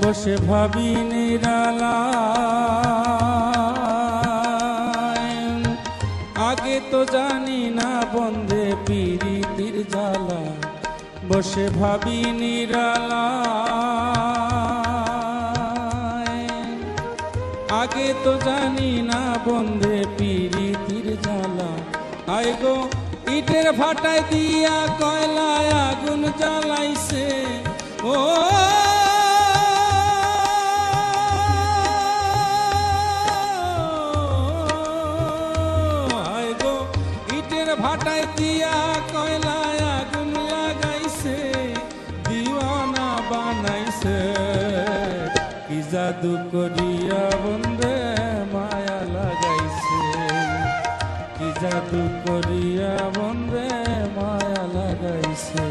বসে ভাবি নিরালা আগে তো জানি না বন্দে পিরিতির জ্বালা। বসে ভাবি নিরালা আগে তো জানি না বন্দে পিরিতির জ্বালা। আই গো, ইটের ভাটায় দিয়া কয়লায় আগুন জ্বালাইছে। ভাটায় দিয়া কয়লায় আগুন লাগাইছে, দিওয়ানা বানাইছে। কি জাদু করিয়া বন্দে মায়া লাগাইছে। কি জাদু করিয়া বন্দে মায়া লাগাইছে।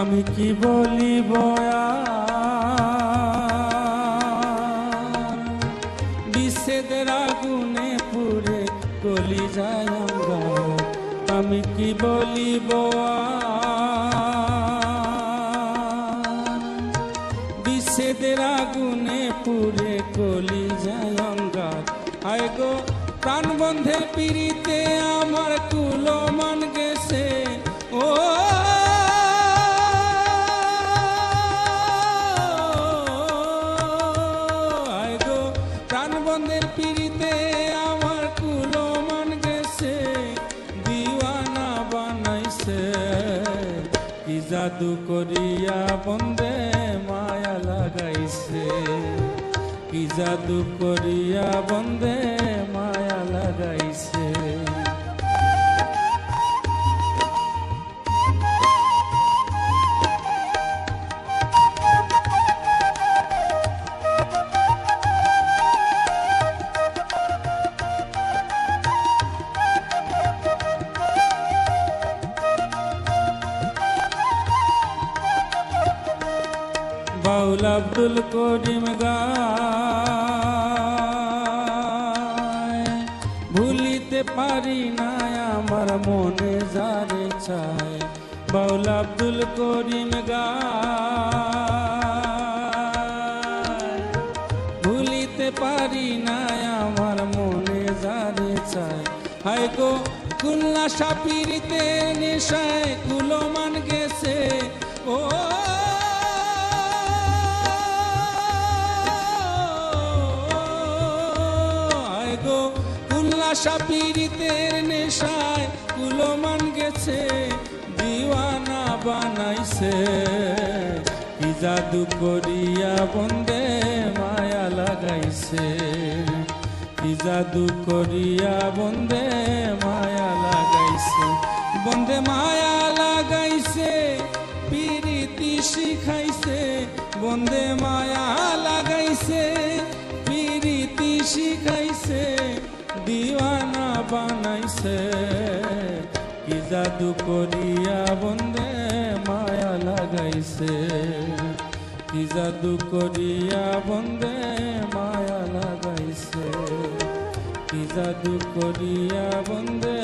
আমি কি বলিব? বিচ্ছেদের আগুনে পুরে গলি যায়। আমি কি বলিব? বিচ্ছেদের আগুনে পুরে কলি যায় আয় গো প্রাণ বন্ধের পিড়িতে আমার কুলো মান বন্ধের পিড়িতে আমার গেছে জাদু করিয়া বন্দে মায়া লাগাইছে। কি জাদু করিয়া বন্দে বাউল আব্দুল করিম গায়। ভুলিতে পারি না আমার মনে যারে চায়। বাউল আব্দুল করিম গায়। ভুলিতে পারি না আমার মনে যারে চায়। হায় গো কুল্লা সাপিরিতে নেশায় কুলো মান গেছে। ও উল্লাসা পীড়িতের নেশায় কুলমান গেছে, দিওয়ানা বানাইছে। কি জাদু করিয়া বন্দে মায়া লাগাইছে। কি জাদু করিয়া বন্দে মায়া লাগাইছে। বন্দে মায়া লাগাইছে পিরিতি শিখাইছে। বন্দে মায়া লাগাইছে পিরিতি শিখাইছে। দিওয়ানা বানাইছে। কি জাদু করিয়া বন্দে মায়া লাগাইছে। কি জাদু করিয়া বন্দে মায়া লাগাইছে। কি জাদু করিয়া বন্দে